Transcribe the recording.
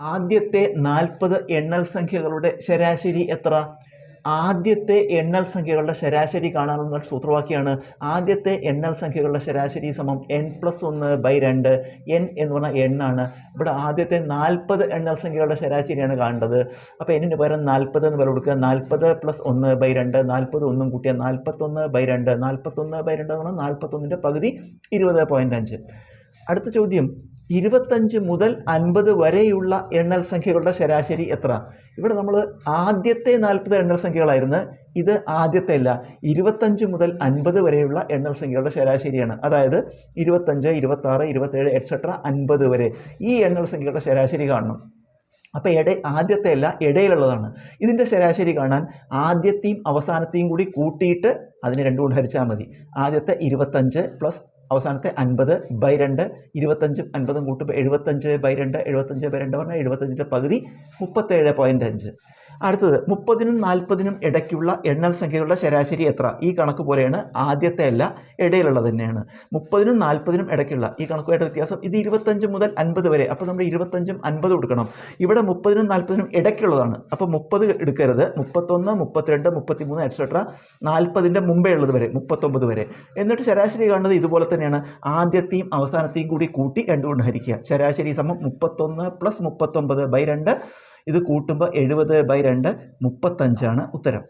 ആദ്യത്തെ നാൽപ്പത് എണ്ണൽ സംഖ്യകളുടെ ശരാശരി എത്ര? ആദ്യത്തെ എണ്ണൽ സംഖ്യകളുടെ ശരാശരി കാണാനുള്ള സൂത്രവാക്യമാണ് ആദ്യത്തെ എണ്ണൽ സംഖ്യകളുടെ ശരാശരി സമം എൻ പ്ലസ് ഒന്ന് ബൈ രണ്ട്. എൻ എന്ന് പറഞ്ഞാൽ എണ്ണാണ് ഇവിടെ ആദ്യത്തെ നാൽപ്പത് എണ്ണൽ സംഖ്യകളുടെ ശരാശരിയാണ് കാണേണ്ടത്. അപ്പോൾ എന്നിന് പകരം നാൽപ്പത് എന്ന് വില കൊടുക്കുക. നാൽപ്പത് പ്ലസ് ഒന്ന് ബൈ രണ്ട്. നാൽപ്പത് ഒന്നും കൂട്ടിയാൽ നാൽപ്പത്തൊന്ന് ബൈ രണ്ട്. നാൽപ്പത്തൊന്ന് ബൈ രണ്ട് എന്ന് പറഞ്ഞാൽ നാൽപ്പത്തൊന്നിന്റെ പകുതി ഇരുപത് പോയിന്റ് അഞ്ച്. അടുത്ത ചോദ്യം. ഇരുപത്തഞ്ച് മുതൽ അൻപത് വരെയുള്ള എണ്ണൽ സംഖ്യകളുടെ ശരാശരി എത്ര? ഇവിടെ നമ്മൾ ആദ്യത്തെ നാൽപ്പത് എണ്ണൽ സംഖ്യകളായിരുന്നു. ഇത് ആദ്യത്തെ അല്ല. ഇരുപത്തഞ്ച് മുതൽ അൻപത് വരെയുള്ള എണ്ണൽ സംഖ്യകളുടെ ശരാശരിയാണ്. അതായത് ഇരുപത്തഞ്ച് ഇരുപത്താറ് ഇരുപത്തേഴ് എക്സെട്ര അൻപത് വരെ ഈ എണ്ണൽ സംഖ്യകളുടെ ശരാശരി കാണണം. അപ്പോൾ ഇട ആദ്യത്തെ അല്ല ഇടയിലുള്ളതാണ്. ഇതിന്റെ ശരാശരി കാണാൻ ആദ്യത്തെയും അവസാനത്തെയും കൂടി കൂട്ടിയിട്ട് അതിനെ രണ്ടും കൊണ്ട് ഹരിച്ചാൽ മതി. ആദ്യത്തെ ഇരുപത്തഞ്ച് പ്ലസ് അവസാനത്തെ അൻപത് ബൈ രണ്ട് ഇരുപത്തഞ്ചും അൻപതും കൂട്ടുമ്പോൾ എഴുപത്തഞ്ച് ബൈ രണ്ട് എഴുപത്തഞ്ച് ബൈ രണ്ട് പറഞ്ഞാൽ എഴുപത്തഞ്ചിന്റെ പകുതി മുപ്പത്തേഴ് പോയിന്റ് അഞ്ച്. അടുത്തത് മുപ്പതിനും നാൽപ്പതിനും ഇടയ്ക്കുള്ള എണ്ണൽ സംഖ്യകളുടെ ശരാശരി എത്ര? ഈ കണക്ക് പോലെയാണ് ആദ്യത്തെ അല്ല ഇടയിലുള്ളത് തന്നെയാണ്. മുപ്പതിനും നാൽപ്പതിനും ഇടയ്ക്കുള്ള ഈ കണക്കുമായിട്ട് വ്യത്യാസം ഇത് ഇരുപത്തഞ്ച് മുതൽ അൻപത് വരെ. അപ്പോൾ നമ്മൾ ഇരുപത്തഞ്ചും അൻപതും എടുക്കണം. ഇവിടെ മുപ്പതിനും നാൽപ്പതിനും ഇടയ്ക്കുള്ളതാണ്. അപ്പോൾ മുപ്പത് എടുക്കരുത്. മുപ്പത്തൊന്ന് മുപ്പത്തിരണ്ട് മുപ്പത്തിമൂന്ന് എക്സെട്ര നാൽപ്പതിന്റെ മുമ്പേ ഉള്ളത് വരെ മുപ്പത്തൊമ്പത് വരെ. എന്നിട്ട് ശരാശരി കാണുന്നത് ഇതുപോലെ തന്നെയാണ്. ആദ്യത്തെയും അവസാനത്തെയും കൂടി കൂട്ടി രണ്ടുകൊണ്ട് ഹരിക്കുക. ശരാശരി സമം മുപ്പത്തൊന്ന് പ്ലസ് മുപ്പത്തൊമ്പത് ബൈ രണ്ട് ഇത് കൂട്ടുമ്പോൾ എഴുപത് ബൈ രണ്ട് മുപ്പത്തഞ്ചാണ് ഉത്തരം.